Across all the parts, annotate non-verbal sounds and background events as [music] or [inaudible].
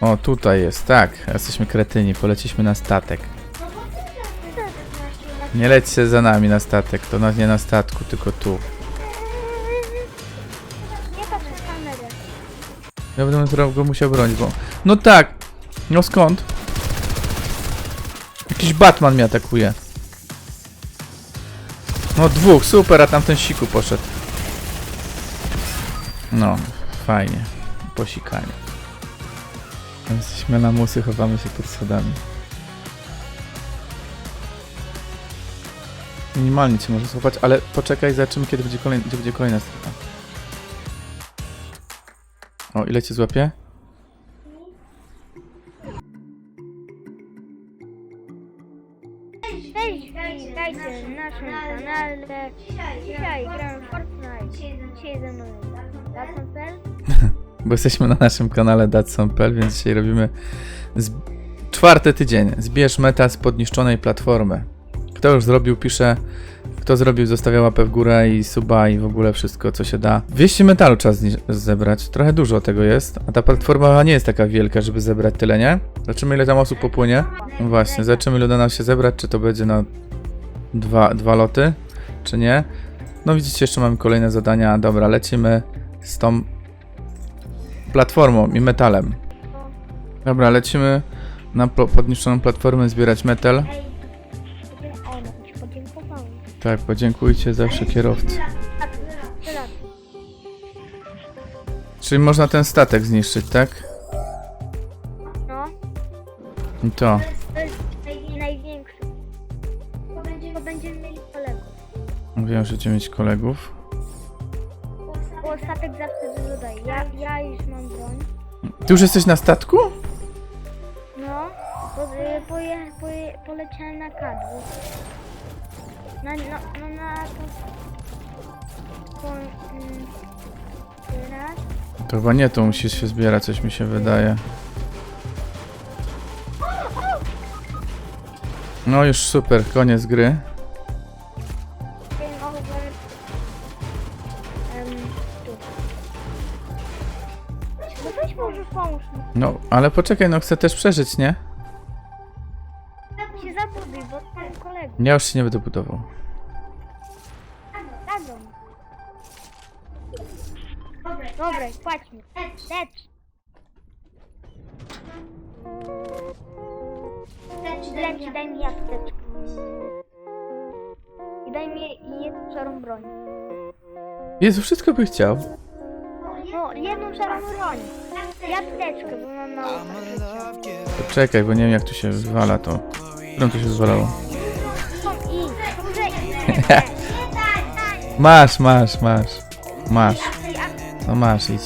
O, tutaj jest, tak. Jesteśmy kretyni, poleciliśmy na statek. Nie lećcie za nami na statek, to na, nie na statku, tylko tu. Nie patrz na kamerę. Ja będę teraz go musiał bronić, bo... No tak! No skąd? Jakiś Batman mnie atakuje. No dwóch, super, a tamten siku poszedł. No, fajnie. Posikanie. Jesteśmy lamusy, chowamy się pod schodami. Minimalnie cię może złapać, ale poczekaj, zobaczymy kiedy będzie, kolej, gdzie będzie kolejna strefa. O, ile cię złapie? Cześć, witajcie na naszym kanale. Dzisiaj gramy w Fortnite. Dzisiaj ze mną jest Datson.pl. [laughs] Bo jesteśmy na naszym kanale Datson.pl, więc dzisiaj robimy z... czwarty tydzień. Zbierz meta z podniszczonej platformy. Kto już zrobił, pisze. Kto zrobił, zostawia łapę w górę i suba i w ogóle wszystko, co się da. 200 metalu trzeba zebrać. Trochę dużo tego jest. A ta platforma nie jest taka wielka, żeby zebrać tyle, nie? Zobaczymy, ile tam osób popłynie. No właśnie, zobaczymy, ile uda nam się zebrać. Czy to będzie na dwa, dwa loty, czy nie. No widzicie, jeszcze mamy kolejne zadania. Dobra, lecimy z tą platformą i metalem. Dobra, lecimy na podniszczoną platformę zbierać metal. Tak, podziękujcie zawsze kierowcy. Tak, teraz. Czyli można ten statek zniszczyć, tak? No, I to. to jest naj, największy. Bo będziemy, będziemy mieli kolegów. Wiem, że będziemy mieć kolegów. Bo statek zawsze dużo daje. Ja, ja już mam broń. Ty już jesteś na statku? No, bo, y, poje, poje, poleciałem na kadłub. Na, no, no na to... Po, mm, teraz... To chyba nie, to musisz się zbierać, coś mi się wydaje. No już super, koniec gry. No, ale poczekaj, no chcę też przeżyć, nie? się zabuduj, bo mam kolegów. Ja już się nie będę budował. Dadzą. Dobra, płać mi. Lecz. Lecz, daj mi apteczkę. I daj mi jedną szarą broń. Jezu, wszystko by chciał. Jedną szarą broń. Apteczkę, bo mam mało życia. Poczekaj, bo nie wiem jak tu się wywala to. Którą to się idź. Masz, masz, masz. Masz. No masz, idź.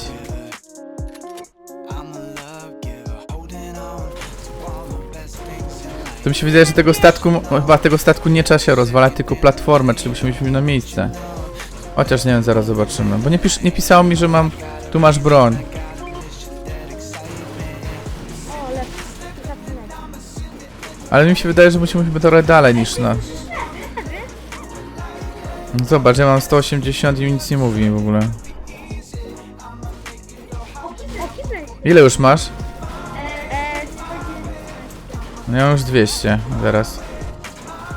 To mi się wydaje, że tego statku, no, chyba tego statku nie trzeba się rozwalać, tylko platformę, czyli musimy iść na miejsce. Chociaż nie wiem, zaraz zobaczymy. Bo nie, pisz, nie pisało mi, że mam, tu masz broń. Ale mi się wydaje, że musimy trochę dalej niż na... No Zobacz, ja mam 180 i mi nic nie mówi w ogóle. Ile już masz? No ja mam już 200 zaraz.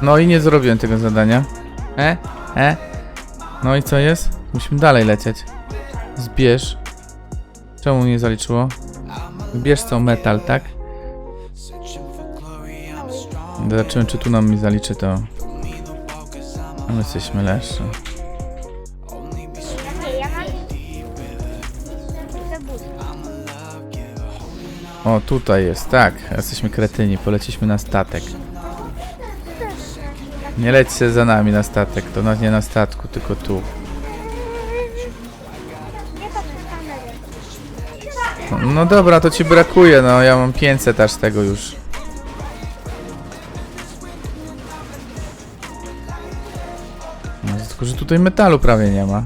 No i nie zrobiłem tego zadania. E? E? No i co jest? Musimy dalej lecieć. Zbierz. Czemu nie zaliczyło? Zbierz co metal, tak? Zobaczymy czy tu nam mi zaliczy to. A my jesteśmy but. O, tutaj jest, tak. Jesteśmy kretyni, poleciliśmy na statek. Nie lećcie za nami na statek, to na, nie na statku, tylko tu. No, dobra, to ci brakuje, no ja mam 500 aż tego już. No, tylko, że tutaj metalu prawie nie ma.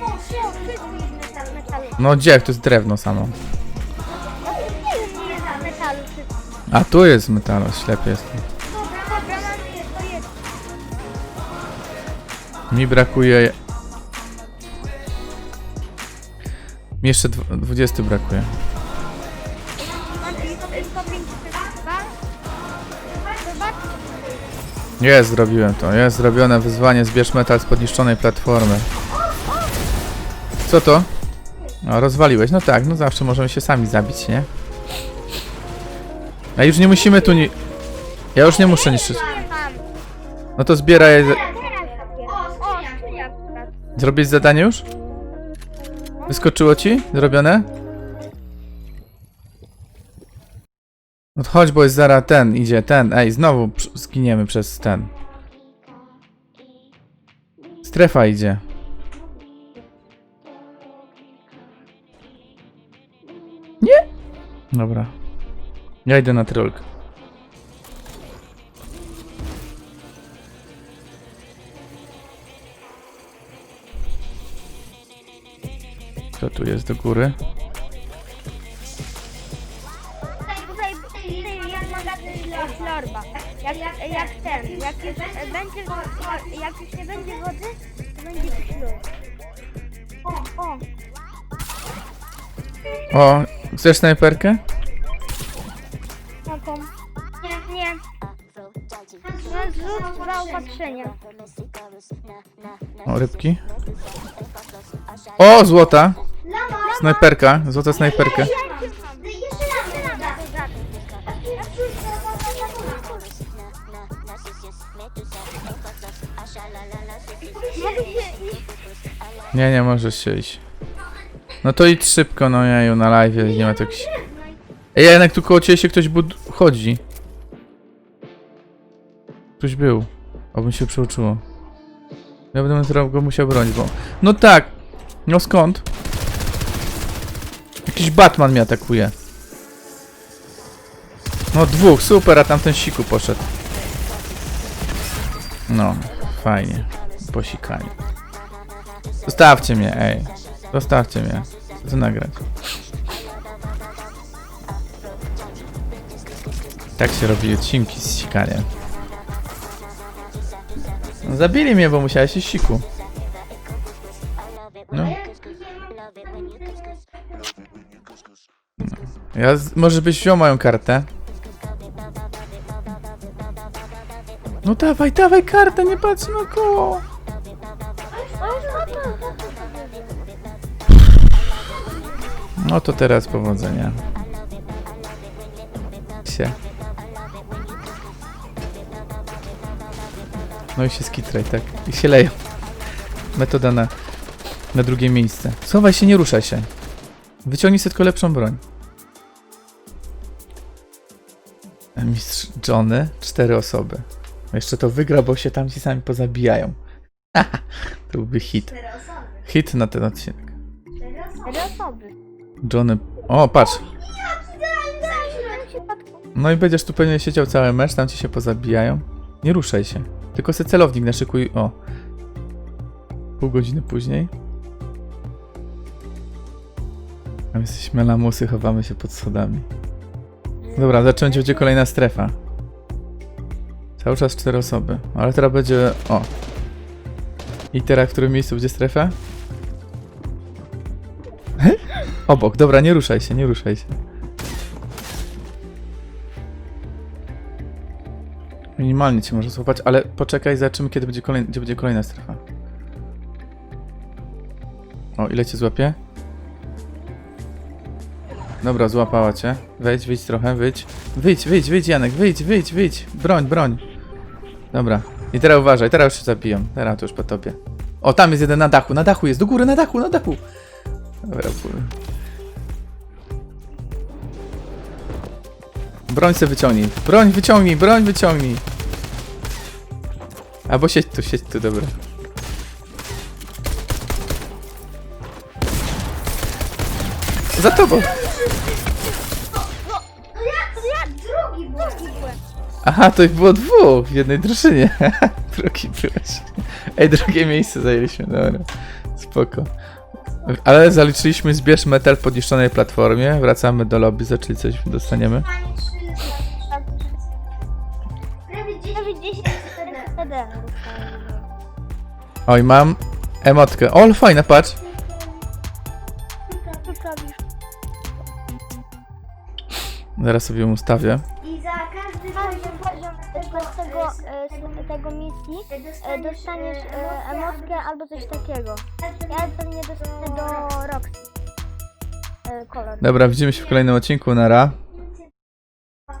Jest metal. No gdzie, to jest drewno samo. Jest. A tu jest metalu, ślepy jestem. Dobra, dobra, mam to jest. Mi brakuje... Mi jeszcze dw- 20 brakuje. Mam stopień 42. Zobacz. Jest, zrobiłem to. Jest zrobione wyzwanie. Zbierz metal z podniszczonej platformy. Co to? O, rozwaliłeś. No tak, no zawsze możemy się sami zabić, nie? A już nie musimy tu ni... Ja już nie muszę niszczyć. No to zbieraj... Zrobić zadanie już? Wyskoczyło ci? Zrobione? No to chodź, bo jest zaraz ten, idzie ten. Ej, znowu zginiemy przez ten. Strefa idzie. Nie? Dobra. Ja idę na trolk. Co tu jest do góry? Tutaj, tutaj jest magazyn Lorba. Jak, jak ten, jak już będzie, jak już nie będzie wody, to będzie ślub. O, o. O, chcesz snajperkę? Taką. Nie, nie. Zrób zaopatrzenia. O, rybki. O, złota! Snajperka, złota iść. Nie, nie możesz się iść. No to idź szybko, no jaju, na live, nie ma jakiś... Ej, jednak tu koło ciebie się ktoś bud... chodzi. Ktoś był. Obym się przeoczyło. Ja będę go musiał bronić, bo... No tak! No skąd? Jakiś Batman mnie atakuje. No dwóch, super, a tamten siku poszedł. No, fajnie. Posikanie. Zostawcie mnie, ej. Zostawcie mnie. Chcę nagrać. Tak się robi odcinki z sikaniem. No, zabili mnie, bo musiałeś iść siku. No. Ja z, może byś wziął moją kartę. No dawaj, dawaj kartę, nie patrz na koło. No to teraz powodzenia. Się. No i się skitraj, tak. I się leją. Metoda na, na drugie miejsce. Schowaj się, nie ruszaj się. Wyciągnij sobie tylko lepszą broń. Mistrz Johnny, cztery osoby. Jeszcze to wygra, bo się tam ci sami pozabijają. [laughs] to byłby hit. Hit na ten odcinek. Cztery osoby. Johnny. O, patrz. No i będziesz tu pewnie siedział cały mecz, tam ci się pozabijają. Nie ruszaj się. Tylko se celownik naszykuj. O. Pół godziny później. A my jesteśmy lamusy, chowamy się pod schodami. Dobra, zacząć będzie kolejna strefa. Cały czas cztery osoby. Ale teraz będzie. O. I teraz w którym miejscu będzie strefa? [laughs] Obok, dobra, nie ruszaj się, nie ruszaj się. Minimalnie cię może złapać, ale poczekaj, zobaczymy kiedy będzie kolejna, gdzie będzie kolejna strefa. O, ile cię złapie? Dobra, złapała cię. Wejdź, wyjdź trochę, wyjdź. Wyjdź, wyjdź, wyjdź Janek, wyjdź, wyjdź, wyjdź. Broń, broń. Dobra. I teraz uważaj, teraz już się zabiją. Teraz to już po tobie. O, tam jest jeden na dachu, na dachu jest, do góry, na dachu, na dachu. Dobra, góry. Broń se wyciągnij. Broń wyciągnij, broń wyciągnij. Albo siedź tu, siedź tu, dobra. Za tobą. Aha, to ich było dwóch w jednej drużynie. [laughs] Drugi byłeś. Ej, drugie miejsce zajęliśmy, dobra. Spoko. Ale zaliczyliśmy zbierz metal w podniszczonej platformie. Wracamy do lobby, zaczęli coś dostaniemy. Nawet 10 CD. Oj, mam emotkę. O, fajna, patrz. Zaraz sobie ją ustawię. Z tego, e, tego misji e, dostaniesz e, emotkę albo coś takiego. Ja pewnie dostanę do Roxy. E, kolor. Dobra, widzimy się w kolejnym odcinku. Nara.